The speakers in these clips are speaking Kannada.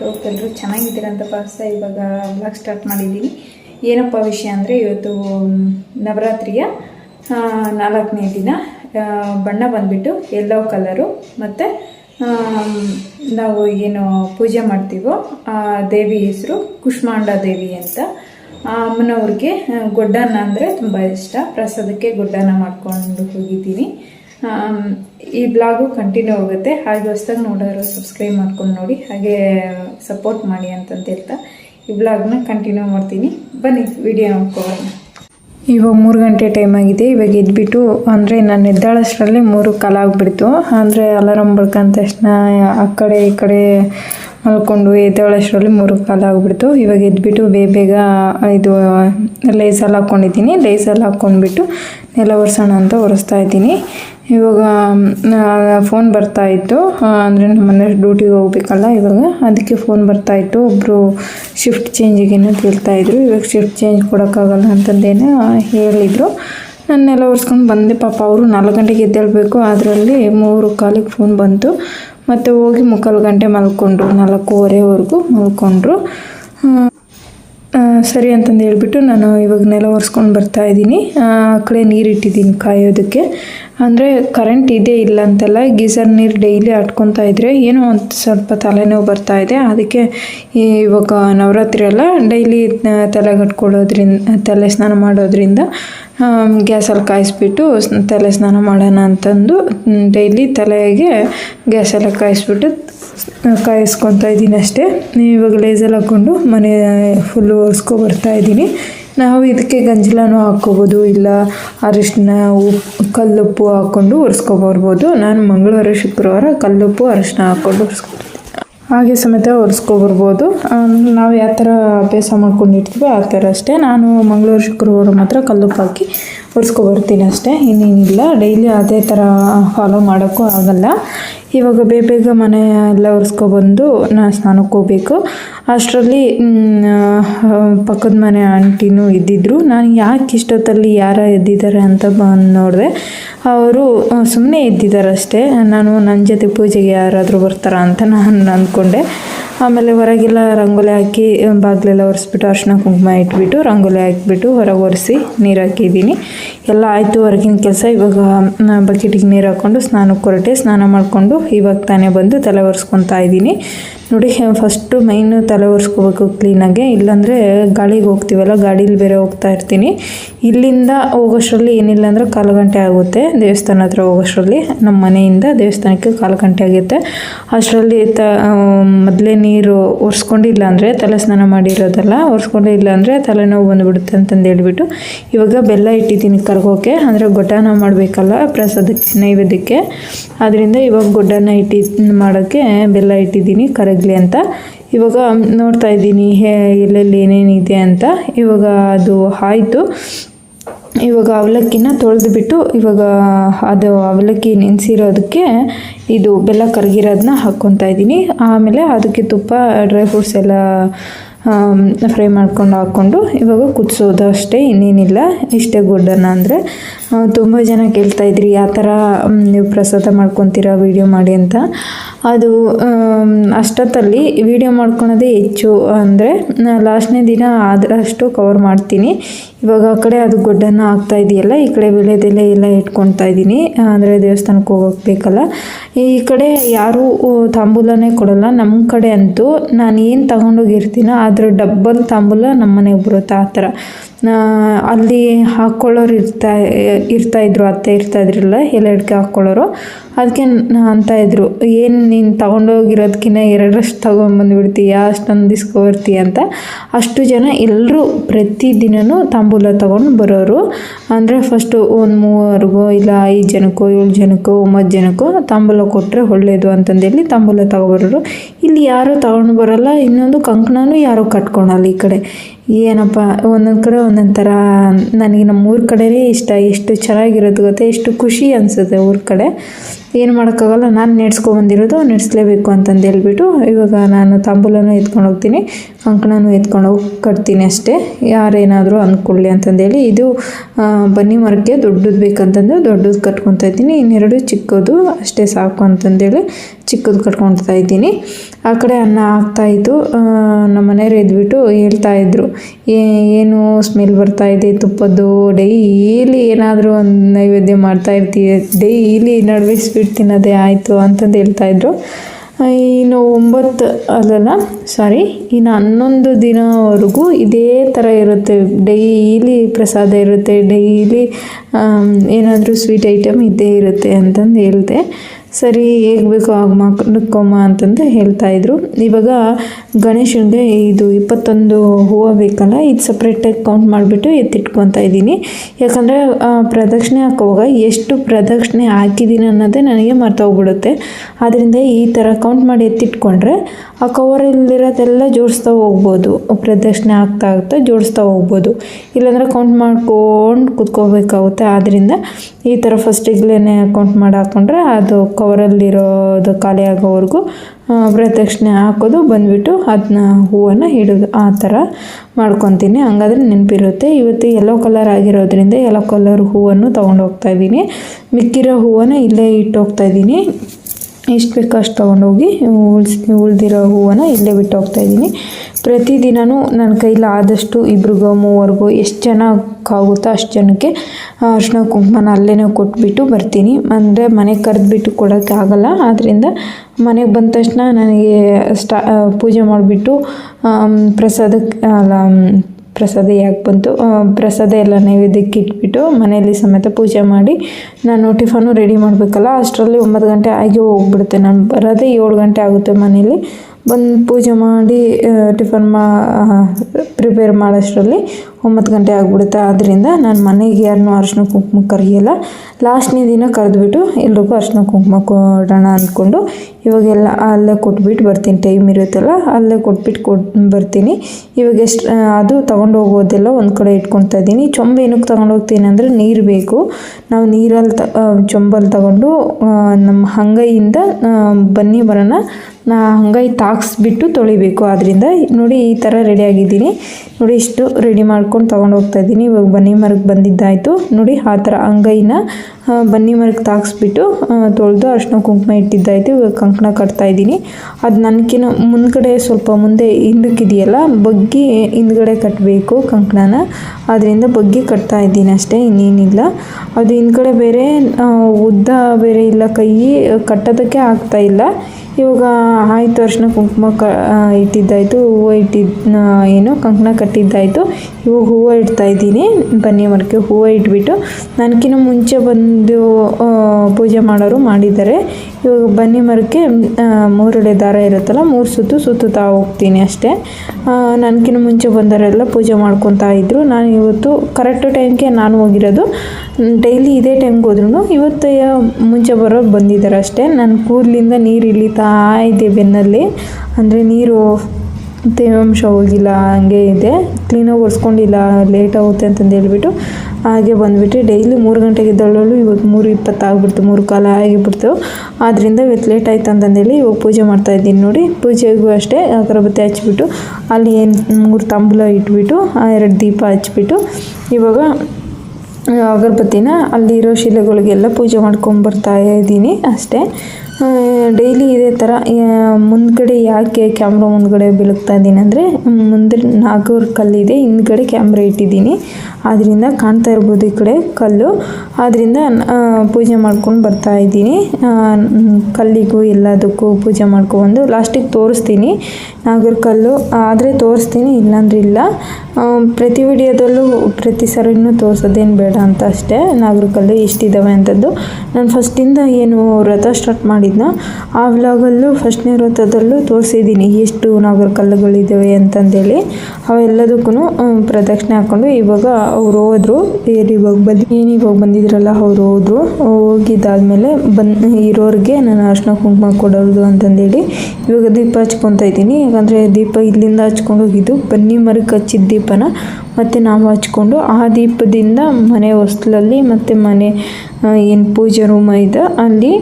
ಎಲ್ಲರೂ ಚೆನ್ನಾಗಿದ್ದೀರಾ ಅಂತ ಭಾವಿಸ್ತಾ ಇವಾಗ ವ್ಲಾಗ್ ಸ್ಟಾರ್ಟ್ ಮಾಡಿದ್ದೀನಿ. ಏನಪ್ಪ ವಿಷಯ ಅಂದರೆ ಇವತ್ತು ನವರಾತ್ರಿಯ ನಾಲ್ಕನೇ ದಿನ ಬಣ್ಣ ಬಂದ್ಬಿಟ್ಟು ಎಲ್ಲೋ ಕಲರು ಮತ್ತು ನಾವು ಏನು ಪೂಜೆ ಮಾಡ್ತೀವೋ ಆ ದೇವಿ ಹೆಸರು ಕುಷ್ಮಾಂಡ ದೇವಿ ಅಂತ. ಅಮ್ಮನವ್ರಿಗೆ ಆ, ಗೊಡ್ಡನ್ನ ಅಂದರೆ ತುಂಬ ಇಷ್ಟ. ಪ್ರಸಾದಕ್ಕೆ ಗೊಡ್ಡನ್ನ ಮಾಡ್ಕೊಂಡು ಹೋಗಿದ್ದೀನಿ. ಈ ಬ್ಲಾಗು ಕಂಟಿನ್ಯೂ ಆಗುತ್ತೆ. ಹಾಗೆ ಹೊಸ್ದಾಗಿ ನೋಡೋರು ಸಬ್ಸ್ಕ್ರೈಬ್ ಮಾಡ್ಕೊಂಡು ನೋಡಿ, ಹಾಗೆ ಸಪೋರ್ಟ್ ಮಾಡಿ ಅಂತಂತ ಹೇಳ್ತಾ ಈ ಬ್ಲಾಗ್ನ ಕಂಟಿನ್ಯೂ ಮಾಡ್ತೀನಿ. ಬನ್ನಿ, ವಿಡಿಯೋ ನೋಡ್ಕೊಳ್ಳೋಣ ಇವಾಗ ಮೂರು ಗಂಟೆ ಟೈಮ್ ಆಗಿದೆ. ಇವಾಗ ಎದ್ಬಿಟ್ಟು, ಅಂದರೆ ನಾನು ಎದ್ದಾಳಷ್ಟರಲ್ಲಿ ಮೂರು ಕಾಲ ಆಗಿಬಿಡ್ತು ಅಂದರೆ ಅಲಾರಂ ಬಳ್ಕೊಂಡ ತಕ್ಷಣ ಆ ಕಡೆ ಈ ಕಡೆ ಮಲ್ಕೊಂಡು ಎದ್ದೇಳೋಷ್ಟರಲ್ಲಿ ಮೂರು ಕಾಲು ಆಗಿಬಿಡ್ತು. ಇವಾಗ ಎದ್ಬಿಟ್ಟು ಬೇಗ ಬೇಗ ಇದು ಲೇಸಲ್ಲಿ ಹಾಕ್ಕೊಂಡಿದ್ದೀನಿ ಲೇಸಲ್ಲಿ ಹಾಕ್ಕೊಂಡ್ಬಿಟ್ಟು ನೆಲ ಒರೆಸೋಣ ಅಂತ ಒರೆಸ್ತಾ ಇದ್ದೀನಿ. ಇವಾಗ ಫೋನ್ ಬರ್ತಾಯಿತ್ತು ಅಂದರೆ ನಮ್ಮ ಮನೆ ಡ್ಯೂಟಿಗೆ ಹೋಗ್ಬೇಕಲ್ಲ ಇವಾಗ. ಅದಕ್ಕೆ ಫೋನ್ ಬರ್ತಾಯಿತ್ತು ಒಬ್ಬರು ಶಿಫ್ಟ್ ಚೇಂಜಿಗೇನೋ ಕೇಳ್ತಾಯಿದ್ರು ಇವಾಗ ಶಿಫ್ಟ್ ಚೇಂಜ್ ಕೊಡೋಕ್ಕಾಗಲ್ಲ ಅಂತಂದೇನೋ ಹೇಳಿದರು. ನನ್ನೆಲ್ಲ ಒರೆಸ್ಕೊಂಡು ಬಂದೆ. ಪಾಪ ಅವರು ನಾಲ್ಕು ಗಂಟೆಗೆ ಎದ್ದೇಳಬೇಕು. ಅದರಲ್ಲಿ ಮೂರು ಕಾಲಿಗೆ ಫೋನ್ ಬಂತು. ಮತ್ತು ಹೋಗಿ ಮುಕ್ಕಾಲು ಗಂಟೆ ಮಲ್ಕೊಂಡ್ರು, ನಾಲ್ಕೂವರೆವರೆಗೂ ಮಲ್ಕೊಂಡ್ರು. ಸರಿ ಅಂತಂದು ಹೇಳ್ಬಿಟ್ಟು ನಾನು ಇವಾಗ ನೆಲ ಒರೆಸ್ಕೊಂಡು ಬರ್ತಾ ಇದ್ದೀನಿ. ಆ ಕಡೆ ನೀರು ಇಟ್ಟಿದ್ದೀನಿ ಕಾಯೋದಕ್ಕೆ. ಅಂದರೆ ಕರೆಂಟ್ ಇದೆ ಇಲ್ಲ ಅಂತೆಲ್ಲ ಗೀಸರ್ ನೀರು ಡೈಲಿ ಆಡ್ಕೊತಾ ಇದ್ದರೆ ಏನೋ ಒಂದು ಸ್ವಲ್ಪ ತಲೆನೋವು ಬರ್ತಾ ಇದೆ. ಅದಕ್ಕೆ ಇವಾಗ ನವರಾತ್ರಿ ಎಲ್ಲ ಡೈಲಿ ತಲೆ ಕಟ್ಕೊಳ್ಳೋದ್ರಿಂದ, ತಲೆ ಸ್ನಾನ ಮಾಡೋದ್ರಿಂದ ಗ್ಯಾಸಲ್ಲಿ ಕಾಯಿಸ್ಬಿಟ್ಟು ತಲೆ ಸ್ನಾನ ಮಾಡೋಣ ಅಂತಂದು ಡೈಲಿ ತಲೆಗೆ ಗ್ಯಾಸಲ್ಲಿ ಕಾಯಿಸ್ಬಿಟ್ಟು ಕಾಯಿಸ್ಕೊತಾ ಇದ್ದೀನಿ ಅಷ್ಟೇ. ಇವಾಗ ಲೇಸಲ್ಲಿ ಹಾಕ್ಕೊಂಡು ಮನೆ ಫುಲ್ಲು ಒರೆಸ್ಕೊ ಬರ್ತಾ ಇದ್ದೀನಿ. ನಾವು ಇದಕ್ಕೆ ಗಂಜಲನೂ ಹಾಕ್ಕೋಬೋದು ಇಲ್ಲ ಅರಿಶಿನ ಉಪ್ಪು ಕಲ್ಲುಪ್ಪು ಹಾಕ್ಕೊಂಡು ಒರೆಸ್ಕೊಬರ್ಬೋದು ನಾನು ಮಂಗಳವಾರ, ಶುಕ್ರವಾರ ಕಲ್ಲುಪ್ಪು, ಅರಿಶಿನ ಹಾಕ್ಕೊಂಡು ಒರೆಸ್ಕೊತೀನಿ ಹಾಗೆ ಸಮೇತ ಒರೆಸ್ಕೊಬರ್ಬೋದು. ನಾವು ಯಾವ ಥರ ಅಭ್ಯಾಸ ಮಾಡ್ಕೊಂಡಿರ್ತೀವಿ ಆ ಥರ ಅಷ್ಟೇ. ನಾನು ಮಂಗಳೂರು ಶುಕ್ರವಾರ ಮಾತ್ರ ಕಲ್ಲುಪ್ಪು ಹಾಕಿ ಒರೆಸ್ಕೊಬರ್ತೀನಿ ಅಷ್ಟೇ. ಇನ್ನೇನಿಲ್ಲ. ಡೈಲಿ ಅದೇ ಥರ ಫಾಲೋ ಮಾಡೋಕ್ಕೂ ಆಗಲ್ಲ. ಇವಾಗ ಬೇಗ ಬೇಗ ಮನೆ ಎಲ್ಲ ಒರೆಸ್ಕೊಬಂದು ನಾ ಸ್ನಾನಕ್ಕೆ ಹೋಗ್ಬೇಕು. ಅಷ್ಟರಲ್ಲಿ ಪಕ್ಕದ ಮನೆ ಆಂಟಿನೂ ಇದ್ದಿದ್ರು. ನಾನು ಯಾಕೆ ಇಷ್ಟೊತ್ತಲ್ಲಿ ಯಾರ ಎದ್ದಿದ್ದಾರೆ ಅಂತ ಬಂದು ನೋಡಿದೆ. ಅವರು ಸುಮ್ಮನೆ ಇದ್ದಿದ್ದಾರಷ್ಟೇ. ನಾನು ನನ್ನ ಜೊತೆ ಪೂಜೆಗೆ ಯಾರಾದರೂ ಬರ್ತಾರಾ ಅಂತ ನಾನು ಅಂದ್ಕೊಂಡೆ. ಆಮೇಲೆ ಹೊರಗೆಲ್ಲ ರಂಗೋಲಿ ಹಾಕಿ ಬಾಗಿಲೆಲ್ಲ ಒರೆಸ್ಬಿಟ್ಟು ಅರ್ಶಿನ ಕುಂಕುಮ ಇಟ್ಬಿಟ್ಟು ರಂಗೋಲಿ ಹಾಕಿಬಿಟ್ಟು ಹೊರಗೆ ಒರೆಸಿ ನೀರು ಹಾಕಿದ್ದೀನಿ. ಎಲ್ಲ ಆಯಿತು, ಹೊರಗಿನ ಕೆಲಸ. ಇವಾಗ ಬಕೆಟಿಗೆ ನೀರು ಹಾಕ್ಕೊಂಡು ಸ್ನಾನಕ್ಕೆ ಹೊರಟೆ. ಸ್ನಾನ ಮಾಡಿಕೊಂಡು ಇವಾಗ ತಾನೇ ಬಂದು ತಲೆ ಒರೆಸ್ಕೊತಾ ಇದ್ದೀನಿ. ನೋಡಿ ಫಸ್ಟು ಮೈನು ತಲೆ ಒರೆಸ್ಕೋಬೇಕು ಕ್ಲೀನಾಗೆ ಇಲ್ಲಾಂದರೆ ಗಾಳಿಗೆ ಹೋಗ್ತೀವಲ್ಲ, ಗಾಡೀಲಿ ಬೇರೆ ಹೋಗ್ತಾ ಇರ್ತೀನಿ. ಇಲ್ಲಿಂದ ಹೋಗೋಷ್ಟರಲ್ಲಿ ಏನಿಲ್ಲ ಅಂದರೆ ಕಾಲು ಗಂಟೆ ಆಗುತ್ತೆ ದೇವಸ್ಥಾನ ಹತ್ರ ಹೋಗೋಷ್ಟರಲ್ಲಿ. ನಮ್ಮ ಮನೆಯಿಂದ ದೇವಸ್ಥಾನಕ್ಕೆ ಕಾಲು ಗಂಟೆ ಆಗುತ್ತೆ ಅಷ್ಟರಲ್ಲಿ ತ ಮೊದಲೇ ನೀರು ಒರೆಸ್ಕೊಂಡಿಲ್ಲ ಅಂದರೆ ತಲೆ ಸ್ನಾನ ಮಾಡಿರೋದಲ್ಲ, ಒರೆಸ್ಕೊಂಡಿಲ್ಲ ಅಂದರೆ ತಲೆನೋವು ಬಂದುಬಿಡುತ್ತೆ ಅಂತಂದು ಹೇಳ್ಬಿಟ್ಟು ಇವಾಗ ಬೆಲ್ಲ ಇಟ್ಟಿದ್ದೀನಿ ಕರ್ಗೋಕೆ. ಅಂದರೆ ಗೊಡ್ಡಾನ ಮಾಡಬೇಕಲ್ಲ ಪ್ರಸಾದಕ್ಕೆ, ನೈವೇದ್ಯಕ್ಕೆ. ಆದ್ದರಿಂದ ಇವಾಗ ಗೊಡ್ಡಾನ ಇಟ್ಟಿ ಮಾಡೋಕ್ಕೆ ಬೆಲ್ಲ ಇಟ್ಟಿದ್ದೀನಿ ಕರಗಲಿ ಅಂತ. ಇವಾಗ ನೋಡ್ತಾ ಇದ್ದೀನಿ, ಹೇ, ಎಲ್ಲೆಲ್ಲಿ ಏನೇನಿದೆ ಅಂತ. ಇವಾಗ ಅದು ಆಯಿತು. ಇವಾಗ ಅವಲಕ್ಕಿನ ತೊಳೆದ್ಬಿಟ್ಟು ಇವಾಗ ಅದು ಅವಲಕ್ಕಿ ನೆನೆಸಿರೋದಕ್ಕೆ ಇದು ಬೆಲ್ಲ ಕರಗಿರೋದನ್ನ ಹಾಕ್ಕೊತಾ ಇದ್ದೀನಿ. ಆಮೇಲೆ ಅದಕ್ಕೆ ತುಪ್ಪ, ಡ್ರೈ ಫ್ರೂಟ್ಸ್ ಎಲ್ಲ ಫ್ರೈ ಮಾಡ್ಕೊಂಡು ಹಾಕ್ಕೊಂಡು ಇವಾಗ ಕುದಿಸೋದು ಅಷ್ಟೇ ಇನ್ನೇನಿಲ್ಲ. ಇಷ್ಟೇ ಗುಡ್ಡನ ಅಂದರೆ ತುಂಬ ಜನ ಕೇಳ್ತಾ ಇದ್ರಿ ಯಾವ ಥರ ನೀವು ಪ್ರಸಾದ ಮಾಡ್ಕೊತೀರಾ, ವೀಡಿಯೋ ಮಾಡಿ ಅಂತ. ಅದು ಅಷ್ಟೊತ್ತಲ್ಲಿ ವೀಡಿಯೋ ಮಾಡ್ಕೊಳೋದೇ ಹೆಚ್ಚು ಅಂದರೆ ಲಾಸ್ಟ್ನೇ ದಿನ ಆದಷ್ಟು ಕವರ್ ಮಾಡ್ತೀನಿ. ಇವಾಗ ಆ ಕಡೆ ಅದು ಗೊಡ್ಡನ್ನು ಹಾಕ್ತಾ ಇದೆಯಲ್ಲ, ಈ ಕಡೆ ಬೆಳೆದೆಲೆ ಎಲ್ಲ ಇಟ್ಕೊತಾ ಇದ್ದೀನಿ ಅಂದರೆ ದೇವಸ್ಥಾನಕ್ಕೆ ಹೋಗೋಕ್ಬೇಕಲ್ಲ ಈ ಕಡೆ ಯಾರೂ ತಾಂಬೂಲನೇ ಕೊಡಲ್ಲ. ನಮ್ಮ ಕಡೆ ಅಂತೂ ನಾನು ಏನು ತಗೊಂಡೋಗಿರ್ತೀನೋ ಅದ್ರ ಡಬ್ಬಲ್ ತಾಂಬೂಲ ನಮ್ಮ ಮನೆಗೆ ಬರುತ್ತೆ ಆ ಥರ. ಅಲ್ಲಿ ಹಾಕ್ಕೊಳ್ಳೋರು ಇರ್ತಾ ಇರ್ತಾ ಇದ್ರು, ಅತ್ತೆ ಇರ್ತಾ ಇದ್ರಲ್ಲ ಎಲೆ ಅಡಿಕೆ ಹಾಕ್ಕೊಳ್ಳೋರು ಅದಕ್ಕೆ ಅಂತ ಇದ್ರು, ಏನು ನೀನು ತಗೊಂಡೋಗಿರೋದಕ್ಕಿಂತ ಎರಡರಷ್ಟು ತೊಗೊಂಬಂದ್ಬಿಡ್ತೀಯ, ಅಷ್ಟೊಂದು ಇಸ್ಕೊಬರ್ತೀಯ ಅಂತ. ಅಷ್ಟು ಜನ ಎಲ್ಲರೂ ಪ್ರತಿದಿನವೂ ತಾಂಬೂಲ ತೊಗೊಂಡು ಬರೋರು. ಅಂದರೆ ಫಸ್ಟು ಒಂದು ಮೂವರಿಗೋ ಇಲ್ಲ ಐದು ಜನಕ್ಕೋ, ಏಳು ಜನಕ್ಕೋ, ಒಂಬತ್ತು ಜನಕ್ಕೋ ತಾಂಬೂಲ ಕೊಟ್ಟರೆ ಒಳ್ಳೆಯದು ಅಂತಂದೇಳಿ ತಾಂಬೂಲ ತೊಗೊಬರೋರು. ಇಲ್ಲಿ ಯಾರೂ ತೊಗೊಂಡು ಬರೋಲ್ಲ, ಇನ್ನೊಂದು ಕಂಕಣನೂ ಯಾರೂ ಕಟ್ಕೊಳಲ್ಲ ಈ ಕಡೆ. ಏನಪ್ಪ, ಒಂದೊಂದು ಕಡೆ ಒಂದೊಂದು ಥರ ನನಗೆ ನಮ್ಮ ಊರ ಕಡೆನೇ ಇಷ್ಟ, ಎಷ್ಟು ಚೆನ್ನಾಗಿರೋದು ಗೊತ್ತಾ, ಎಷ್ಟು ಖುಷಿ ಅನಿಸುತ್ತೆ ಊರ ಕಡೆ. ಏನು ಮಾಡೋಕ್ಕಾಗಲ್ಲ ನಾನು ನೆಡ್ಸ್ಕೊಬಂದಿರೋದು ನೆಡ್ಸ್ಲೇಬೇಕು ಅಂತಂದು ಹೇಳ್ಬಿಟ್ಟು ಇವಾಗ ನಾನು ತಾಂಬೂಲನ ಎತ್ಕೊಂಡು ಹೋಗ್ತೀನಿ ಕಂಕಣನೂ ಎತ್ಕೊಂಡು ಹೋಗಿ ಕಟ್ತೀನಿ ಅಷ್ಟೇ. ಯಾರೇನಾದರೂ ಅಂದ್ಕೊಳ್ಳಿ ಅಂತಂದೇಳಿ ಇದು ಬನ್ನಿ ಮರಕ್ಕೆ ದೊಡ್ಡದು ಬೇಕಂತಂದು ದೊಡ್ಡದು ಕಟ್ಕೊತಾ ಇದ್ದೀನಿ. ಇನ್ನೆರಡು ಚಿಕ್ಕದು ಅಷ್ಟೇ ಸಾಕು ಅಂತಂದೇಳಿ ಚಿಕ್ಕದು ಕಟ್ಕೊತಾ ಇದ್ದೀನಿ. ಆ ಕಡೆ ಅನ್ನ ಆಗ್ತಾಯಿತ್ತು ನಮ್ಮ ಮನೆಯವ್ರು ಎದ್ಬಿಟ್ಟು ಹೇಳ್ತಾ ಇದ್ರು "ಏ- ಏನು ಸ್ಮೆಲ್ ಬರ್ತಾ ಇದೆ ತುಪ್ಪದ್ದು? ಡೈಲಿ ಏನಾದರೂ ಒಂದು ನೈವೇದ್ಯ ಮಾಡ್ತಾ ಇರ್ತೀವಿ ಡೈಲಿ ನಡುವೆ ಸ್ವೀಟ್ ತಿನ್ನೋದೇ ಆಯಿತು ಅಂತಂದು ಹೇಳ್ತಾ ಇದ್ರು. ಆ, ಇನ್ನು ಒಂಬತ್ತು ಅಲ್ಲಲ್ಲ ಸಾರಿ ಇನ್ನು ಹನ್ನೊಂದು ದಿನವರೆಗೂ ಇದೇ ಥರ ಇರುತ್ತೆ. ಡೈಲಿ ಪ್ರಸಾದ ಇರುತ್ತೆ, ಡೈಲಿ ಏನಾದರೂ ಸ್ವೀಟ್ ಐಟಮ್ ಇದ್ದೇ ಇರುತ್ತೆ ಅಂತಂದು ಹೇಳಿದೆ. ಸರಿ, ಹೇಗೆ ಬೇಕೋ ಆಗ ಮಾಡ್ಕೊಮ್ಮ ಅಂತಂದು ಹೇಳ್ತಾಯಿದ್ರು ಇವಾಗ ಗಣೇಶನಿಗೆ ಇದು ಇಪ್ಪತ್ತೊಂದು ಹೂವು ಬೇಕಲ್ಲ, ಇದು ಸಪ್ರೇಟಾಗಿ ಕೌಂಟ್ ಮಾಡಿಬಿಟ್ಟು ಎತ್ತಿಟ್ಕೊತಾ ಇದ್ದೀನಿ. ಯಾಕಂದರೆ ಪ್ರದಕ್ಷಿಣೆ ಹಾಕುವಾಗ ಎಷ್ಟು ಪ್ರದಕ್ಷಿಣೆ ಹಾಕಿದ್ದೀನಿ ಅನ್ನೋದೇ ನನಗೆ ಮರ್ತೋಗ್ಬಿಡುತ್ತೆ. ಆದ್ದರಿಂದ ಈ ಥರ ಕೌಂಟ್ ಮಾಡಿ ಎತ್ತಿಟ್ಕೊಂಡ್ರೆ ಆ ಕವರಲ್ಲಿರೋದೆಲ್ಲ ಜೋಡಿಸ್ತಾ ಹೋಗ್ಬೋದು. ಪ್ರದಕ್ಷಿಣೆ ಆಗ್ತಾ ಆಗ್ತಾ ಜೋಡಿಸ್ತಾ ಹೋಗ್ಬೋದು. ಇಲ್ಲಾಂದರೆ ಕೌಂಟ್ ಮಾಡ್ಕೊಂಡು ಕುತ್ಕೋಬೇಕಾಗುತ್ತೆ. ಆದ್ದರಿಂದ ಈ ಥರ ಫಸ್ಟಿಗ್ಲೇ ಕೌಂಟ್ ಮಾಡಿ ಹಾಕ್ಕೊಂಡ್ರೆ ಅದು ಕವರಲ್ಲಿರೋದು ಖಾಲಿ ಆಗೋವರೆಗೂ ಪ್ರದಕ್ಷಿಣೆ ಹಾಕೋದು, ಬಂದುಬಿಟ್ಟು ಅದನ್ನ ಹೂವನ್ನು ಹಿಡಿದು ಆ ಥರ ಮಾಡ್ಕೊತೀನಿ. ಹಂಗಾದ್ರೆ ನೆನಪಿರುತ್ತೆ, ಇವತ್ತು ಯೆಲ್ಲೋ ಕಲರ್ ಆಗಿರೋದ್ರಿಂದ ಯೆಲ್ಲೋ ಕಲರ್ ಹೂವನ್ನು ತೊಗೊಂಡು ಹೋಗ್ತಾ ಇದ್ದೀನಿ. ಮಿಕ್ಕಿರೋ ಹೂವನ್ನು ಇಲ್ಲೇ ಇಟ್ಟು ಹೋಗ್ತಾ ಇದ್ದೀನಿ. ಎಷ್ಟು ಬೇಕೋ ಅಷ್ಟು ತೊಗೊಂಡೋಗಿ ಉಳಿಸಿ, ಉಳಿದಿರೋ ಹೂವನ್ನು ಇಲ್ಲೇ ಬಿಟ್ಟು ಹೋಗ್ತಾ ಇದ್ದೀನಿ. ಪ್ರತಿದಿನವೂ ನನ್ನ ಕೈಲಿ ಆದಷ್ಟು ಇಬ್ರಿಗೋ, ಮೂವರಿಗೋ ಎಷ್ಟು ಆಗುತ್ತೋ ಅಷ್ಟು ಜನಕ್ಕೆ ಅರಿಶಿನ ಕುಂಕುಮನ ಅಲ್ಲೇ ಕೊಟ್ಬಿಟ್ಟು ಬರ್ತೀನಿ. ಅಂದರೆ ಮನೆಗೆ ಕರೆದ್ಬಿಟ್ಟು ಕೊಡೋಕ್ಕೆ ಆಗಲ್ಲ. ಆದ್ದರಿಂದ ಮನೆಗೆ ಬಂದ ತಕ್ಷಣ ನನಗೆ ಸ್ಟಾ ಪೂಜೆ ಮಾಡಿಬಿಟ್ಟು ಪ್ರಸಾದಕ್ಕೆ ಅಲ್ಲ ಪ್ರಸಾದ ಯಾಕೆ ಬಂತು ಪ್ರಸಾದ ಎಲ್ಲ ನೈವೇದ್ಯಕ್ಕೆ ಇಟ್ಬಿಟ್ಟು ಮನೆಯಲ್ಲಿ ಸಮೇತ ಪೂಜೆ ಮಾಡಿ ನಾನು ಟಿಫನು ರೆಡಿ ಮಾಡಬೇಕಲ್ಲ, ಅಷ್ಟರಲ್ಲಿ ಒಂಬತ್ತು ಗಂಟೆ ಆಗಿ ಹೋಗ್ಬಿಡುತ್ತೆ. ನಾನು ಬರೋದೇ ಏಳು ಗಂಟೆ ಆಗುತ್ತೆ ಮನೇಲಿ ಬಂದು ಪೂಜೆ ಮಾಡಿ ಟಿಫನ್ ಮಾ ಪ್ರಿಪೇರ್ ಮಾಡೋಷ್ಟರಲ್ಲಿ ಒಂಬತ್ತು ಗಂಟೆ ಆಗಿಬಿಡುತ್ತೆ. ಆದ್ದರಿಂದ ನಾನು ಮನೆಗೆ ಯಾರನ್ನೂ ಅರ್ಶಿನ ಕುಂಕುಮ ಕರೆಯಲ್ಲ. ಲಾಸ್ಟ್ನೇ ದಿನ ಕರೆದ್ಬಿಟ್ಟು ಎಲ್ರಿಗೂ ಅರ್ಶಿನ ಕುಂಕುಮ ಕೊಡೋಣ ಅಂದ್ಕೊಂಡು ಇವಾಗೆಲ್ಲ ಅಲ್ಲೇ ಕೊಟ್ಬಿಟ್ಟು ಬರ್ತೀನಿ. ಟೈಮ್ ಇರುತ್ತಲ್ಲ, ಅಲ್ಲೇ ಕೊಟ್ಬಿಟ್ಟು ಕೊಟ್ಟು ಬರ್ತೀನಿ. ಇವಾಗ ಎಷ್ಟು ಅದು ತೊಗೊಂಡು ಹೋಗೋದೆಲ್ಲ ಒಂದು ಕಡೆ ಇಟ್ಕೊತಾ ಇದ್ದೀನಿ. ಚೊಂಬೆ ಏನಕ್ಕೆ ತೊಗೊಂಡು ಹೋಗ್ತೀನಿ ಅಂದರೆ ನೀರು ಬೇಕು. ನಾವು ನೀರಲ್ಲಿ ತ ಚೊಂಬಲ್ಲಿ ತಗೊಂಡು ನಮ್ಮ ಹಂಗೈಯಿಂದ ಬನ್ನಿ ಬರೋಣ. ನಾ ಅಂಗೈ ತಾಕ್ಸ್ಬಿಟ್ಟು ತೊಳಿಬೇಕು. ಆದ್ದರಿಂದ ನೋಡಿ ಈ ಥರ ರೆಡಿ ಆಗಿದ್ದೀನಿ. ನೋಡಿ ಇಷ್ಟು ರೆಡಿ ಮಾಡ್ಕೊಂಡು ತೊಗೊಂಡು ಹೋಗ್ತಾ ಇದ್ದೀನಿ. ಇವಾಗ ಬನ್ನಿ ಮರಕ್ಕೆ ಬಂದಿದ್ದಾಯಿತು. ನೋಡಿ ಆ ಥರ ಅಂಗೈನ ಬನ್ನಿ ಮರಕ್ಕೆ ತಾಕ್ಸ್ಬಿಟ್ಟು ತೊಳೆದು ಅರ್ಶಿನ ಕುಂಕುಮ ಇಟ್ಟಿದ್ದಾಯಿತು. ಇವಾಗ ಕಂಕಣ ಕಟ್ತಾ ಇದ್ದೀನಿ. ಅದು ನನಗಿನ ಮುಂದ್ಗಡೆ ಸ್ವಲ್ಪ ಮುಂದೆ ಹಿಂದಕ್ಕಿದೆಯಲ್ಲ, ಬಗ್ಗಿ ಹಿಂದ್ಗಡೆ ಕಟ್ಟಬೇಕು ಕಂಕಣನ. ಅದರಿಂದ ಬಗ್ಗಿ ಕಟ್ತಾ ಇದ್ದೀನಿ ಅಷ್ಟೇ, ಇನ್ನೇನಿಲ್ಲ. ಅದು ಹಿಂದ್ಗಡೆ ಬೇರೆ ಉದ್ದ ಬೇರೆ ಇಲ್ಲ, ಕೈ, ಕಟ್ಟೋದಕ್ಕೆ ಆಗ್ತಾ ಇಲ್ಲ. ಇವಾಗ ಆಯಿತು ಅರ್ಶಿನ ಕುಂಕುಮ ಕ ಇಟ್ಟಿದ್ದಾಯಿತು, ಹೂವು ಇಟ್ಟಿದ್ದು ಏನು, ಕಂಕಣ ಕಟ್ಟಿದ್ದಾಯಿತು. ಇವಾಗ ಹೂವು ಇಡ್ತಾ ಇದ್ದೀನಿ. ಬನ್ನಿ ಮರಕ್ಕೆ ಹೂವು ಇಟ್ಬಿಟ್ಟು. ನನಗಿನ್ನ ಮುಂಚೆ ಬಂದು ಪೂಜೆ ಮಾಡೋರು ಮಾಡಿದ್ದಾರೆ. ಇವಾಗ ಬನ್ನಿ ಮರಕ್ಕೆ ಮೂರಡೆ ದಾರ ಇರುತ್ತಲ್ಲ, ಮೂರು ಸುತ್ತು ಸುತ್ತುತ್ತಾ ಹೋಗ್ತೀನಿ ಅಷ್ಟೇ. ನನಗಿನ್ನ ಮುಂಚೆ ಬಂದವರೆಲ್ಲ ಪೂಜೆ ಮಾಡ್ಕೊತಾ ಇದ್ದರು ನಾನು ಇವತ್ತು ಕರೆಕ್ಟ್ ಟೈಮ್ಗೆ ನಾನು ಹೋಗಿರೋದು. ಡೈಲಿ ಇದೇ ಟೈಮ್ಗೆ ಹೋದ್ರು ಇವತ್ತು ಮುಂಚೆ ಬರೋರು ಬಂದಿದ್ದಾರೆ ಅಷ್ಟೇ. ನನ್ನ ಕೂದಲಿಂದ ನೀರು ಇಳಿತಾ ಇದೆ ಬೆನ್ನಲ್ಲಿ ಅಂದರೆ ನೀರು ತೇವಾಂಶ ಹೋಗಿಲ್ಲ ಹಂಗೆ ಇದೆ. ಕ್ಲೀನಾಗಿ ಒರೆಸ್ಕೊಂಡಿಲ್ಲ ಲೇಟ್ ಆಗುತ್ತೆ ಅಂತಂದು ಹೇಳ್ಬಿಟ್ಟು ಹಾಗೆ ಬಂದುಬಿಟ್ಟು ಡೈಲಿ ಮೂರು ಗಂಟೆಗೆ ಎದ್ದಳು ಇವತ್ತು ಮೂರು ಇಪ್ಪತ್ತಾಗ್ಬಿಡ್ತು ಮೂರು ಕಾಲ ಆಗಿಬಿಡ್ತು. ಆದ್ದರಿಂದ ಇವತ್ತು ಲೇಟ್ ಆಯ್ತು ಅಂತಂದೇಳಿ ಇವಾಗ ಪೂಜೆ ಮಾಡ್ತಾ ಇದ್ದೀನಿ ನೋಡಿ. ಪೂಜೆಗೂ ಅಷ್ಟೇ ಅಗರಬತ್ತಿ ಹಚ್ಬಿಟ್ಟು, ಅಲ್ಲಿ ಏನು ಮೂರು ತಾಂಬೂಲ ಇಟ್ಬಿಟ್ಟು, ಆ ಎರಡು ದೀಪ ಹಚ್ಬಿಟ್ಟು ಇವಾಗ ಅಗರಬತ್ತಿನ ಅಲ್ಲಿರೋ ಶಿಲೆಗಳಿಗೆಲ್ಲ ಪೂಜೆ ಮಾಡ್ಕೊಂಬರ್ತಾ ಇದ್ದೀನಿ ಅಷ್ಟೇ. ಡೈಲಿ ಇದೇ ಥರ ಮುಂದ್ಗಡೆ ಯಾಕೆ ಕ್ಯಾಮ್ರಾ ಮುಂದ್ಗಡೆ ಬೀಳುತ್ತಾ ಇದ್ದೀನಿ ಅಂದರೆ, ಮುಂದೆ ನಾಗೂರ್ ಕಲ್ಲಿದೆ, ಹಿಂದ್ಗಡೆ ಕ್ಯಾಮ್ರಾ ಇಟ್ಟಿದ್ದೀನಿ. ಆದ್ದರಿಂದ ಕಾಣ್ತಾ ಇರ್ಬೋದು ಈ ಕಡೆ ಕಲ್ಲು. ಆದ್ದರಿಂದ ಪೂಜೆ ಮಾಡ್ಕೊಂಡು ಬರ್ತಾ ಇದ್ದೀನಿ. ಕಲ್ಲಿಗೂ ಎಲ್ಲದಕ್ಕೂ ಪೂಜೆ ಮಾಡ್ಕೊಬಂದು ಲಾಸ್ಟಿಗೆ ತೋರಿಸ್ತೀನಿ. ನಾಗರ ಕಲ್ಲು ಆದರೆ ತೋರಿಸ್ತೀನಿ, ಇಲ್ಲಾಂದ್ರೆ ಇಲ್ಲ. ಪ್ರತಿ ವಿಡಿಯೋದಲ್ಲೂ ಪ್ರತಿ ಸರಿನೂ ತೋರಿಸೋದೇನು ಬೇಡ ಅಂತ ಅಷ್ಟೇ. ನಾಗರ ಕಲ್ಲು ಎಷ್ಟಿದ್ದಾವೆ ಅಂತದ್ದು. ನಾನು ಫಸ್ಟಿಂದ ಏನು ವ್ರತ ಸ್ಟಾರ್ಟ್ ಮಾಡಿದ್ನೋ ಆ ವ್ಲಾಗಲ್ಲೂ ಫಸ್ಟ್ನೇ ವ್ರತದಲ್ಲೂ ತೋರಿಸಿದ್ದೀನಿ ಎಷ್ಟು ನಾಗರ ಕಲ್ಲುಗಳಿದ್ದಾವೆ ಅಂತಂದೇಳಿ. ಅವೆಲ್ಲದಕ್ಕೂ ಪ್ರದಕ್ಷಿಣೆ ಹಾಕ್ಕೊಂಡು ಇವಾಗ ಅವ್ರು ಹೋದ್ರು. ಏರಿ ಹೋಗಿ ಬಂದು ಏನಿಗೆ ಹೋಗಿ ಬಂದಿದ್ರಲ್ಲ ಅವ್ರು ಹೋದ್ರು. ಹೋಗಿದ್ದಾದ್ಮೇಲೆ ಬನ್, ಇರೋರಿಗೆ ನಾನು ಅರ್ಶಿನ ಕುಂಕುಮ ಕೊಡೋದು ಅಂತಂದೇಳಿ ಇವಾಗ ದೀಪ ಹಚ್ಕೊತಾ ಇದ್ದೀನಿ. ಯಾಕಂದರೆ ದೀಪ ಇಲ್ಲಿಂದ ಹಚ್ಕೊಂಡು ಹೋಗಿದ್ದು. ಬನ್ನಿ ಮರಕ್ಕೆ ಹಚ್ಚಿದ ದೀಪನ ಮತ್ತು ನಾವು ಹಚ್ಕೊಂಡು ಆ ದೀಪದಿಂದ ಮನೆ ಹೊಸ್ಲಲ್ಲಿ ಮತ್ತು ಮನೆ ಏನು ಪೂಜೆ ರೂಮ್ ಇದೆ. ಅಲ್ಲಿ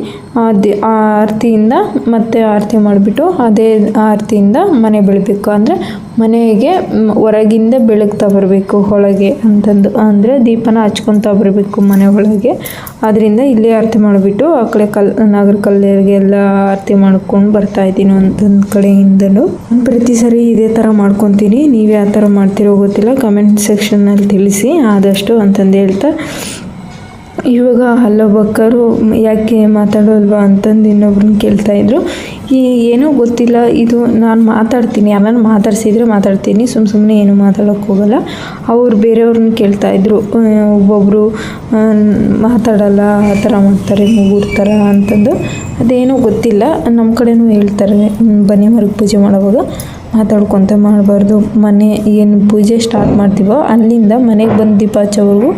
ದಿ, ಆ ಆರತಿಯಿಂದ ಮತ್ತೆ ಆರತಿ ಮಾಡಿಬಿಟ್ಟು ಅದೇ ಆರತಿಯಿಂದ ಮನೆ ಬೆಳಬೇಕು. ಅಂದರೆ ಮನೆಗೆ ಹೊರಗಿಂದ ಬೆಳಗ್ತಾ ಬರಬೇಕು ಒಳಗೆ ಅಂತಂದು. ಅಂದರೆ ದೀಪನ ಹಚ್ಕೊತಾ ಬರಬೇಕು ಮನೆ ಒಳಗೆ. ಅದರಿಂದ ಇಲ್ಲೇ ಆರತಿ ಮಾಡಿಬಿಟ್ಟು ಆ ಕಡೆ ಕಲ್, ನಾಗರ ಕಲ್ಲಿಗೆಲ್ಲ ಆರತಿ ಮಾಡ್ಕೊಂಡು ಬರ್ತಾ ಇದ್ದೀನಿ ಒಂದೊಂದು ಕಡೆಯಿಂದಲೂ. ಪ್ರತಿ ಸರಿ ಇದೇ ಥರ ಮಾಡ್ಕೊತೀನಿ. ನೀವು ಯಾವ ಥರ ಮಾಡ್ತಿರೋ ಗೊತ್ತಿಲ್ಲ. ಕಮೆಂಟ್ ಸೆಕ್ಷನ್ನಲ್ಲಿ ತಿಳಿಸಿ. ಆದಷ್ಟು ಅಂತಂದು ಹೇಳ್ತಾ ಇವಾಗ ಅಲ್ಲೊಬ್ಬಕ್ಕರು ಯಾಕೆ ಮಾತಾಡೋಲ್ವಾ ಅಂತಂದು ಇನ್ನೊಬ್ರನ್ನ ಕೇಳ್ತಾ ಇದ್ರು. ಈ ಏನೂ ಗೊತ್ತಿಲ್ಲ ಇದು ನಾನು ಮಾತಾಡ್ತೀನಿ ಯಾರನ್ನ ಮಾತಾಡ್ಸಿದ್ರೆ ಮಾತಾಡ್ತೀನಿ ಸುಮ್ಮ ಸುಮ್ಮನೆ ಏನು ಮಾತಾಡೋಕ್ಕೆ ಹೋಗಲ್ಲ. ಅವ್ರು ಬೇರೆಯವ್ರನ್ನ ಕೇಳ್ತಾ ಇದ್ರು ಆ, ಒಬ್ಬೊಬ್ಬರು ಮಾತಾಡಲ್ಲ ಆ ಥರ ಮಾಡ್ತಾರೆ ಮೂಗೂರ್ ಥರ ಅಂತಂದು. ಅದೇನೂ ಗೊತ್ತಿಲ್ಲ ನಮ್ಮ ಕಡೆನೂ ಹೇಳ್ತಾರೆ ಬನ್ನಿ ಮರಕ್ಕೆ ಪೂಜೆ ಮಾಡುವಾಗ. ಮಾತಾಡ್ಕೊತ ಮಾಡಬಾರ್ದು. ಮನೆ ಏನು ಪೂಜೆ ಸ್ಟಾರ್ಟ್ ಮಾಡ್ತೀವೋ ಅಲ್ಲಿಂದ ಮನೆಗೆ ಬಂದು ದೀಪ ಹಚ್ಚೋವರೆಗೂ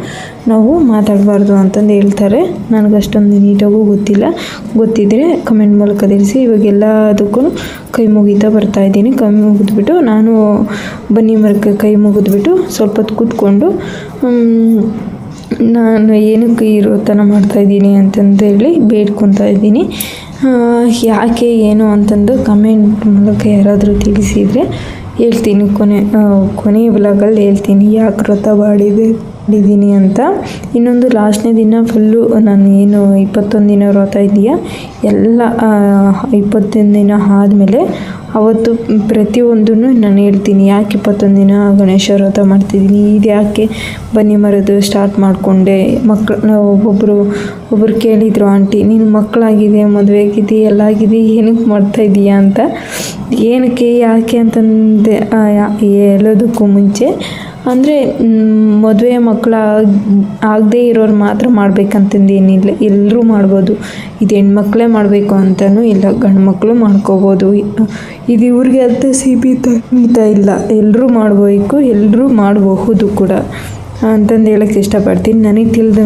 ನಾವು ಮಾತಾಡಬಾರ್ದು ಅಂತಂದು ಹೇಳ್ತಾರೆ. ನನಗಷ್ಟೊಂದು ನೀಟಾಗೂ ಗೊತ್ತಿಲ್ಲ. ಗೊತ್ತಿದ್ದರೆ ಕಮೆಂಟ್ ಮೂಲಕ ತಿಳಿಸಿ ಇವಾಗ ಎಲ್ಲದಕ್ಕೂ ಕೈ ಮುಗಿತಾ ಬರ್ತಾ ಇದ್ದೀನಿ. ಕೈ ಮುಗಿದ್ಬಿಟ್ಟು ನಾನು ಬನ್ನಿ ಮರಕ್ಕೆ ಕೈ ಮುಗಿದ್ಬಿಟ್ಟು ಸ್ವಲ್ಪ ಹೊತ್ತು ಕೂತ್ಕೊಂಡು ನಾನು ಏನಕ್ಕೆ ಇರೋ ಥರ ಮಾಡ್ತಾಯಿದ್ದೀನಿ ಅಂತಂದೇಳಿ ಬೇಡ್ಕೊತಾ ಇದ್ದೀನಿ. ಯಾಕೆ, ಏನು ಅಂತಂದು ಕಮೆಂಟ್ ಮೂಲಕ ಯಾರಾದರೂ ತಿಳಿಸಿದರೆ ಹೇಳ್ತೀನಿ. ಕೊನೆ ಕೊನೆಯ ಕೊನೆ ಬ್ಲಾಗಲ್ಲಿ ಹೇಳ್ತೀನಿ. ಯಾಕೆ ವ್ರತ ಮಾಡಿದೆ ಮಾಡಿದ್ದೀನಿ ಅಂತ. ಇನ್ನೊಂದು ಲಾಸ್ಟ್ನೇ ದಿನ ಫುಲ್ಲು ನಾನು ಏನು ಇಪ್ಪತ್ತೊಂದು ದಿನ ವ್ರತ ಇದೆಯಾ ಎಲ್ಲ ಇಪ್ಪತ್ತೊಂದು ದಿನ ಆದಮೇಲೆ ಅವತ್ತು ಪ್ರತಿಯೊಂದನ್ನು ನಾನು ಹೇಳ್ತೀನಿ. ಯಾಕೆ ಇಪ್ಪತ್ತೊಂದು ದಿನ ಗಣೇಶ ವ್ರತ ಮಾಡ್ತಿದ್ದೀನಿ? ಇದು ಯಾಕೆ ಬನ್ನಿ ಮರದು ಸ್ಟಾರ್ಟ್ ಮಾಡಿಕೊಂಡೆ? ಮಕ್ಳು, ನಾವು ಒಬ್ಬೊಬ್ಬರು ಒಬ್ಬರು ಕೇಳಿದರು, ಆಂಟಿ, ನೀನು ಮಕ್ಕಳಾಗಿದೆ, ಮದುವೆ ಆಗಿದೆ, ಎಲ್ಲ ಆಗಿದೆ, ಏನಕ್ಕೆ ಮಾಡ್ತಾ ಇದೀಯಾ ಅಂತ. ಏನಕ್ಕೆ, ಯಾಕೆ ಅಂತಂದೆ ಹೇಳೋದಕ್ಕೂ ಮುಂಚೆ ಅಂದರೆ ಮದುವೆ ಮಕ್ಕಳ ಆಗದೇ ಇರೋರು ಮಾತ್ರ ಮಾಡ್ಬೇಕಂತಂದು ಏನಿಲ್ಲ. ಎಲ್ಲರೂ ಮಾಡ್ಬೋದು. ಇದು ಹೆಣ್ಮಕ್ಳೇ ಮಾಡಬೇಕು ಅಂತಲೂ ಇಲ್ಲ. ಗಂಡು ಮಕ್ಕಳು ಮಾಡ್ಕೋಬೋದು ಇದು ಇವ್ರಿಗೆ ಅಂತ ಸೀಮಿತ ಇಲ್ಲ. ಎಲ್ಲರೂ ಮಾಡಬೇಕು ಎಲ್ಲರೂ ಮಾಡಬಹುದು ಕೂಡ. ಅಂತಂದು ಹೇಳಕ್ಕೆ ಇಷ್ಟಪಡ್ತೀನಿ. ನನಗೆ ತಿಳಿದ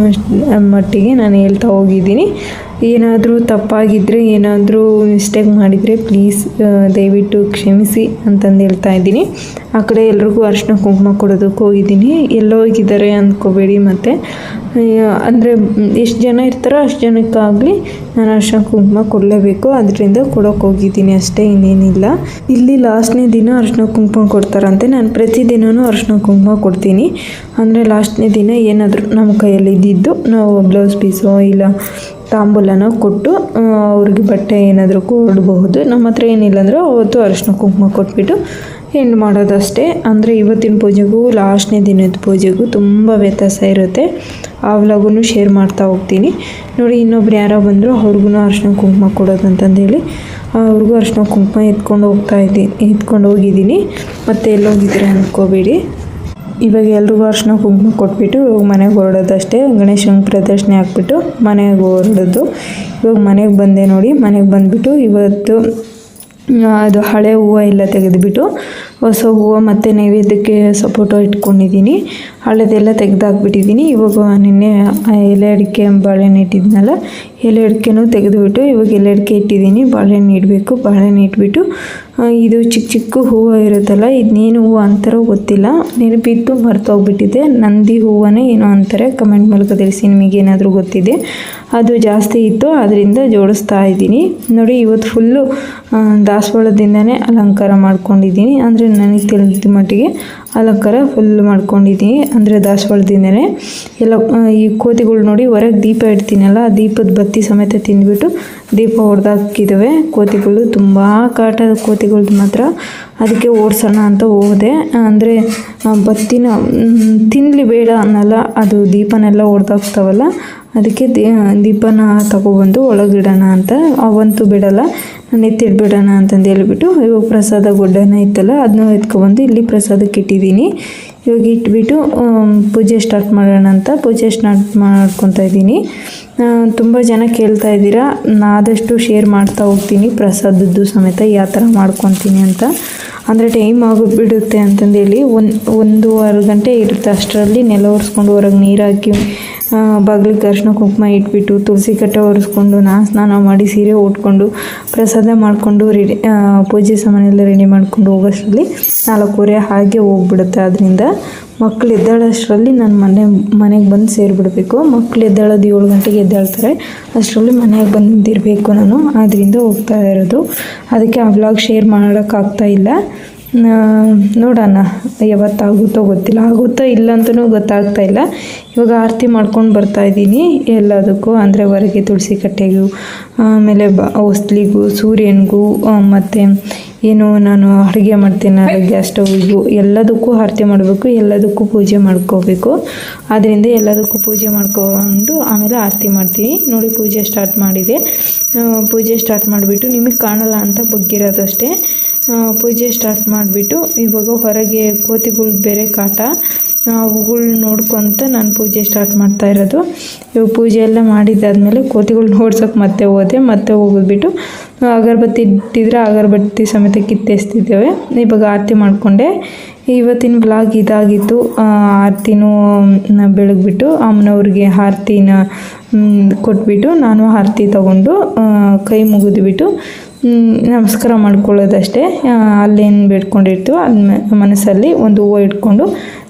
ಮಟ್ಟಿಗೆ ನಾನು ಹೇಳ್ತಾ ಹೋಗಿದ್ದೀನಿ. ಏನಾದರೂ ತಪ್ಪಾಗಿದ್ದರೆ ಏನಾದರೂ ಮಿಸ್ಟೇಕ್ ಮಾಡಿದರೆ ಪ್ಲೀಸ್ ದಯವಿಟ್ಟು ಕ್ಷಮಿಸಿ ಅಂತಂದು ಹೇಳ್ತಾ ಇದ್ದೀನಿ. ಆ ಕಡೆ ಎಲ್ರಿಗೂ ಅರ್ಶಿನ ಕುಂಕುಮ ಕೊಡೋದಕ್ಕೆ ಹೋಗಿದ್ದೀನಿ. ಎಲ್ಲೋ ಹೋಗಿದ್ದಾರೆ ಅಂದ್ಕೋಬೇಡಿ ಮತ್ತು. ಅಂದರೆ ಎಷ್ಟು ಜನ ಇರ್ತಾರೋ ಅಷ್ಟು ಜನಕ್ಕಾಗಲಿ ನಾನು ಅರ್ಶಿನ ಕುಂಕುಮ ಕೊಡಲೇಬೇಕು. ಅದರಿಂದ ಕೊಡೋಕೆ ಹೋಗಿದ್ದೀನಿ ಅಷ್ಟೇ, ಇನ್ನೇನಿಲ್ಲ. ಇಲ್ಲಿ ಲಾಸ್ಟ್ನೇ ದಿನ ಅರಿಶಿನ ಕುಂಕುಮ ಕೊಡ್ತಾರಂತೆ. ನಾನು ಪ್ರತಿದಿನವೂ ಅರ್ಶಿನ ಕುಂಕುಮ ಕೊಡ್ತೀನಿ. ಅಂದರೆ ಲಾಸ್ಟ್ನೇ ದಿನ ಏನಾದರೂ ನಮ್ಮ ಕೈಯಲ್ಲಿ ಇದ್ದಿದ್ದು, ನಾವು ಬ್ಲೌಸ್ ಪೀಸೋ ಇಲ್ಲ ತಾಂಬೂಲನ ಕೊಟ್ಟು ಅವ್ರಿಗೆ ಬಟ್ಟೆ ಏನಾದರೂ ಕೊಡಬಹುದು. ನಮ್ಮ ಹತ್ರ ಏನಿಲ್ಲ ಅಂದರೆ ಅವತ್ತು ಅರಿಶಿನ ಕುಂಕುಮ ಕೊಟ್ಬಿಟ್ಟು ಎಂಡ್ ಮಾಡೋದಷ್ಟೇ. ಅಂದರೆ ಇವತ್ತಿನ ಪೂಜೆಗೂ, ಲಾಸ್ಟ್ನೇ ದಿನದ ಪೂಜೆಗೂ ತುಂಬ ವ್ಯತ್ಯಾಸ ಇರುತ್ತೆ. ಆ ವ್ಲಾಗೂ ಶೇರ್ ಮಾಡ್ತಾ ಹೋಗ್ತೀನಿ. ನೋಡಿ, ಇನ್ನೊಬ್ರು ಯಾರೋ ಬಂದರೂ, ಅವ್ರಿಗೂ ಅರಿಶಿನ ಕುಂಕುಮ ಕೊಡೋದು ಅಂತಂದೇಳಿ ಅವ್ರಿಗೂ ಅರಿಶಿನ ಕುಂಕುಮ ಎತ್ಕೊಂಡು ಹೋಗ್ತಾ ಇದ್ದೀನಿ ಎತ್ಕೊಂಡು ಹೋಗಿದ್ದೀನಿ. ಮತ್ತೆ ಎಲ್ಲೋಗಿದ್ದೀರಾ ಅಂದ್ಕೋಬೇಡಿ ಇವಾಗ ಎಲ್ರಿಗೂ ಅರ್ಶಿನ ಕುಂಕುಮ ಕೊಟ್ಬಿಟ್ಟು ಇವಾಗ ಮನೆಗೆ ಹೊರಡೋದಷ್ಟೇ, ಗಣೇಶನ ಪ್ರದರ್ಶನ ಹಾಕ್ಬಿಟ್ಟು ಮನೆಗೆ ಹೊರಡೋದು. ಇವಾಗ ಮನೆಗೆ ಬಂದೆ ನೋಡಿ, ಮನೆಗೆ ಬಂದುಬಿಟ್ಟು ಇವತ್ತು ಅದು ಹಳೆ ಹೂವು ಎಲ್ಲ ತೆಗೆದುಬಿಟ್ಟು ಹೊಸ ಹೂವು ಮತ್ತು ನೈವೇದ್ಯಕ್ಕೆ ಸಪೋಟೋ ಇಟ್ಕೊಂಡಿದ್ದೀನಿ. ಹಳೆದೆಲ್ಲ ತೆಗೆದಾಕ್ಬಿಟ್ಟಿದ್ದೀನಿ. ಇವಾಗ ನಿನ್ನೆ ಎಲೆ ಅಡಿಕೆ, ಬಾಳೆಹಣ್ಣು ಇಟ್ಟಿದ್ನಲ್ಲ, ಎಲೆ ಅಡಿಕೆನೂ ತೆಗೆದುಬಿಟ್ಟು ಇವಾಗ ಎಲೆ ಅಡಿಕೆ ಇಟ್ಟಿದ್ದೀನಿ. ಬಾಳೆಹಣ್ಣು ಇಡಬೇಕು, ಬಾಳೆಹಣ್ಣು ಇಟ್ಬಿಟ್ಟು ಇದು ಚಿಕ್ಕ ಚಿಕ್ಕ ಹೂವು ಇರುತ್ತಲ್ಲ ಇದನ್ನೇನು ಹೂವು ಅಂತಾರೋ ಗೊತ್ತಿಲ್ಲ. ನೆನಪಿತ್ತು ಮರ್ತೋಗ್ಬಿಟ್ಟಿದೆ. ನಂದಿ ಹೂವನೇ ಏನೋ ಅಂತಾರೆ. ಕಮೆಂಟ್ ಮೂಲಕ ತಿಳಿಸಿ ನಿಮಗೇನಾದರೂ ಗೊತ್ತಿದೆ. ಅದು ಜಾಸ್ತಿ ಇತ್ತು ಅದರಿಂದ ಜೋಡಿಸ್ತಾ ಇದ್ದೀನಿ. ನೋಡಿ, ಇವತ್ತು ಫುಲ್ಲು ದಾಸವಾಳದಿಂದನೇ ಅಲಂಕಾರ ಮಾಡ್ಕೊಂಡಿದ್ದೀನಿ. ಅಂದರೆ ನನಗೆ ತಿಳಿದ ಮಟ್ಟಿಗೆ ಅಲಂಕಾರ ಫುಲ್ ಮಾಡ್ಕೊಂಡಿದ್ದೀನಿ ಅಂದರೆ ದಾಸವಾಳದಿಂದನೇ. ಎಲ್ಲ ಈ ಕೋತಿಗಳು ನೋಡಿ ಹೊರಗೆ ದೀಪ ಇಡ್ತೀನಲ್ಲ, ಆ ದೀಪದ ಬತ್ತಿ ಸಮೇತ ತಿಂದ್ಬಿಟ್ಟು ದೀಪ ಹೊಡೆದಾಕಿದ್ದಾವೆ ಕೋತಿಗಳು ತುಂಬ ಕಾಟ ಕೋತಿಗಳ್ದು ಮಾತ್ರ. ಅದಕ್ಕೆ ಓಡಿಸೋಣ ಅಂತ ಹೋದೆ. ಅಂದರೆ ಬತ್ತಿನ ತಿನ್ನಲಿ ಬೇಡ ಅನ್ನಲ್ಲ, ಅದು ದೀಪನೆಲ್ಲ ಹೊಡೆದಾಕ್ತಾವಲ್ಲ, ಅದಕ್ಕೆ ದೀಪನ ತಗೊಬಂದು ಒಳಗಿಡೋಣ ಅಂತ. ಅವಂತೂ ಬಿಡಲ್ಲ. ನಾನು ಎತ್ತಿಡ್ಬಿಡೋಣ ಅಂತಂದು ಹೇಳ್ಬಿಟ್ಟು ಇವಾಗ ಪ್ರಸಾದ ಗುಡ್ಡನ ಇತ್ತಲ್ಲ ಅದನ್ನ ಎತ್ಕೊಬಂದು ಇಲ್ಲಿ ಪ್ರಸಾದಕ್ಕೆ ಇಟ್ಟಿದ್ದೀನಿ. ಇವಾಗ ಇಟ್ಬಿಟ್ಟು ಪೂಜೆ ಸ್ಟಾರ್ಟ್ ಮಾಡೋಣ ಅಂತ ಪೂಜೆ ಸ್ಟಾರ್ಟ್ ಮಾಡ್ಕೊತಾ ಇದ್ದೀನಿ. ತುಂಬ ಜನ ಕೇಳ್ತಾ ಇದ್ದೀರಾ ಆದಷ್ಟು ಶೇರ್ ಮಾಡ್ತಾ ಹೋಗ್ತೀನಿ, ಪ್ರಸಾದದ್ದು ಸಮೇತ ಯಾವ ಥರ ಮಾಡ್ಕೊತೀನಿ ಅಂತ. ಅಂದರೆ ಟೈಮ್ ಆಗಿಬಿಡುತ್ತೆ ಅಂತಂದೇಳಿ ಒಂದು, ಒಂದೂವರೆ ಗಂಟೆ ಇರುತ್ತೆ ಅಷ್ಟರಲ್ಲಿ ನೆಲ ಒರೆಸ್ಕೊಂಡು ಹೊರಗೆ ನೀರು ಹಾಕಿ ಬಾಗಿಲಿಗೆ ಅರಿಶಿನ ಕುಂಕುಮ ಇಟ್ಬಿಟ್ಟು, ತುಳಸಿ ಕಟ್ಟೆ ಒರೆಸ್ಕೊಂಡು, ನಾ ಸ್ನಾನ ಮಾಡಿ ಸೀರೆ ಉಟ್ಕೊಂಡು, ಪ್ರಸಾದ ಮಾಡಿಕೊಂಡು, ರೆಡಿ ಪೂಜೆ ಸಾಮಾನೆಲ್ಲ ರೆಡಿ ಮಾಡ್ಕೊಂಡು ಹೋಗೋಷ್ಟರಲ್ಲಿ ನಾಲ್ಕೂವರೆ ಹಾಗೆ ಹೋಗ್ಬಿಡುತ್ತೆ. ಅದರಿಂದ ಮಕ್ಳು ಎದ್ದಾಳಷ್ಟರಲ್ಲಿ ನಾನು ಮನೆ ಮನೆಗೆ ಬಂದು ಸೇರಿಬಿಡಬೇಕು. ಮಕ್ಳು ಎದ್ದೇಳೋದು ಏಳು ಗಂಟೆಗೆ ಎದ್ದಾಳ್ತಾರೆ. ಅಷ್ಟರಲ್ಲಿ ಮನೆಗೆ ಬಂದಿರಬೇಕು ನಾನು. ಆದ್ದರಿಂದ ಹೋಗ್ತಾ ಇರೋದು. ಅದಕ್ಕೆ ಆ ವ್ಲಾಗ್ ಶೇರ್ ಮಾಡೋಕ್ಕಾಗ್ತಾ ಇಲ್ಲ. ಆ, ನೋಡೋಣ ಯಾವತ್ತಾಗುತ್ತೋ ಗೊತ್ತಿಲ್ಲ. ಆಗುತ್ತೋ ಇಲ್ಲ ಅಂತಲೂ ಗೊತ್ತಾಗ್ತಾ ಇಲ್ಲ. ಇವಾಗ ಆರತಿ ಮಾಡ್ಕೊಂಡು ಬರ್ತಾ ಇದ್ದೀನಿ. ಎಲ್ಲದಕ್ಕೂ ಅಂದರೆ ಹೊರಗೆ ತುಳಸಿ ಕಟ್ಟೆಗೂ, ಆಮೇಲೆ ಬ, ಹೊಸ್ಲಿಗೂ, ಸೂರ್ಯನಿಗೂ ಮತ್ತು ಏನು ನಾನು ಅಡುಗೆ ಮಾಡ್ತೀನಿ ಗ್ಯಾಸ್ ಸ್ಟವ್ವಿಗೂ ಎಲ್ಲದಕ್ಕೂ ಆರತಿ ಮಾಡಬೇಕು, ಎಲ್ಲದಕ್ಕೂ ಪೂಜೆ ಮಾಡ್ಕೋಬೇಕು. ಅದರಿಂದ ಎಲ್ಲದಕ್ಕೂ ಪೂಜೆ ಮಾಡ್ಕೊಂಡು ಆಮೇಲೆ ಆರತಿ ಮಾಡ್ತೀನಿ. ನೋಡಿ ಪೂಜೆ ಸ್ಟಾರ್ಟ್ ಮಾಡಿದೆ. ಪೂಜೆ ಸ್ಟಾರ್ಟ್ ಮಾಡಿಬಿಟ್ಟು ನಿಮಗೆ ಕಾಣಲ್ಲ ಅಂತ ಬಗ್ಗಿರೋದು ಅಷ್ಟೇ. ಪೂಜೆ ಸ್ಟಾರ್ಟ್ ಮಾಡಿಬಿಟ್ಟು ಇವಾಗ ಹೊರಗೆ ಕೋತಿಗಳು ಬೇರೆ ಕಾಟ ಅವುಗಳು ನೋಡ್ಕೊತ ನಾನು ಪೂಜೆ ಸ್ಟಾರ್ಟ್ ಮಾಡ್ತಾ ಇರೋದು. ಇವಾಗ ಪೂಜೆ ಎಲ್ಲ ಮಾಡಿದ್ದಾದಮೇಲೆ ಕೋತಿಗಳು ನೋಡ್ಸೋಕೆ ಮತ್ತೆ ಹೋದೆ, ಮತ್ತೆ ಹೋಗ್ಬಿಟ್ಟು ಅಗರಬತ್ತಿ ಇಟ್ಟಿದ್ರೆ ಅಗರಬತ್ತಿ ಸಮೇತ ಕಿತ್ತೆಸ್ತಿದ್ದೇವೆ. ಇವಾಗ ಆರತಿ ಮಾಡಿಕೊಂಡೆ. ಇವತ್ತಿನ ಬ್ಲಾಗ್ ಇದಾಗಿತ್ತು. ಆರತಿನೂ ಬೆಳಗ್ಬಿಟ್ಟು ಅಮ್ಮನವ್ರಿಗೆ ಆರತಿನ ಕೊಟ್ಬಿಟ್ಟು ನಾನು ಆರತಿ ತಗೊಂಡು ಕೈ ಮುಗಿದ್ಬಿಟ್ಟು ನಮಸ್ಕಾರ ಮಾಡ್ಕೊಳ್ಳೋದಷ್ಟೇ. ಅಲ್ಲೇನು ಬೇಡ್ಕೊಂಡಿರ್ತೀವೋ ಅದ್ ಮನಸ್ಸಲ್ಲಿ ಒಂದು ಹೂವು ಇಟ್ಕೊಂಡು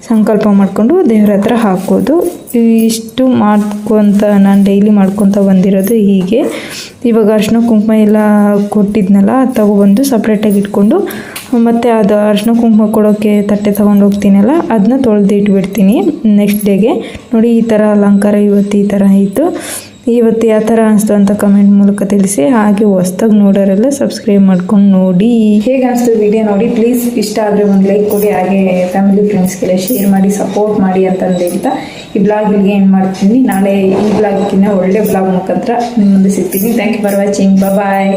ಸಂಕಲ್ಪ ಮಾಡಿಕೊಂಡು ದೇವ್ರ ಹತ್ರ ಹಾಕೋದು. ಇಷ್ಟು ಮಾಡ್ಕೊತ ನಾನು ಡೈಲಿ ಮಾಡ್ಕೊತ ಬಂದಿರೋದು ಹೀಗೆ. ಇವಾಗ ಅರ್ಶಿನ ಕುಂಕುಮ ಎಲ್ಲ ಕೊಟ್ಟಿದ್ನಲ್ಲ ತಗೊಬಂದು ಸಪ್ರೇಟಾಗಿ ಇಟ್ಕೊಂಡು, ಮತ್ತು ಅದು ಅರ್ಶಿನ ಕುಂಕುಮ ಕೊಡೋಕ್ಕೆ ತಟ್ಟೆ ತೊಗೊಂಡು ಹೋಗ್ತೀನಲ್ಲ ಅದನ್ನ ತೊಳೆದು ಇಟ್ಬಿಡ್ತೀನಿ ನೆಕ್ಸ್ಟ್ ಡೇಗೆ ನೋಡಿ ಈ ಥರ ಅಲಂಕಾರ ಇವತ್ತು ಈ ಥರ ಇತ್ತು. ಇವತ್ತು ಯಾವ ಥರ ಅನಿಸ್ತು ಅಂತ ಕಮೆಂಟ್ ಮೂಲಕ ತಿಳಿಸಿ. ಹಾಗೆ ಹೊಸ್ದಾಗಿ ನೋಡೋರೆಲ್ಲ ಸಬ್ಸ್ಕ್ರೈಬ್ ಮಾಡ್ಕೊಂಡು ನೋಡಿ. ಹೇಗೆ ಅನಿಸ್ತು ವಿಡಿಯೋ ನೋಡಿ. ಪ್ಲೀಸ್ ಇಷ್ಟ ಆದರೆ ಒಂದು ಲೈಕ್ ಕೊಡಿ. ಹಾಗೆ ಫ್ಯಾಮಿಲಿ ಫ್ರೆಂಡ್ಸ್ಗೆಲ್ಲ ಶೇರ್ ಮಾಡಿ ಸಪೋರ್ಟ್ ಮಾಡಿ ಅಂತಂದು ಹೇಳ್ತಾ ಈ ಬ್ಲಾಗ್ ಏನು ಮಾಡ್ತೀನಿ. ನಾಳೆ ಈ ಬ್ಲಾಗ್ಗಿನ್ನ ಒಳ್ಳೆ ಬ್ಲಾಗ್ ಮುಖಾಂತರ ನಿಮ್ಮ ಮುಂದೆ ಸಿಗ್ತೀನಿ. Thank you for watching bye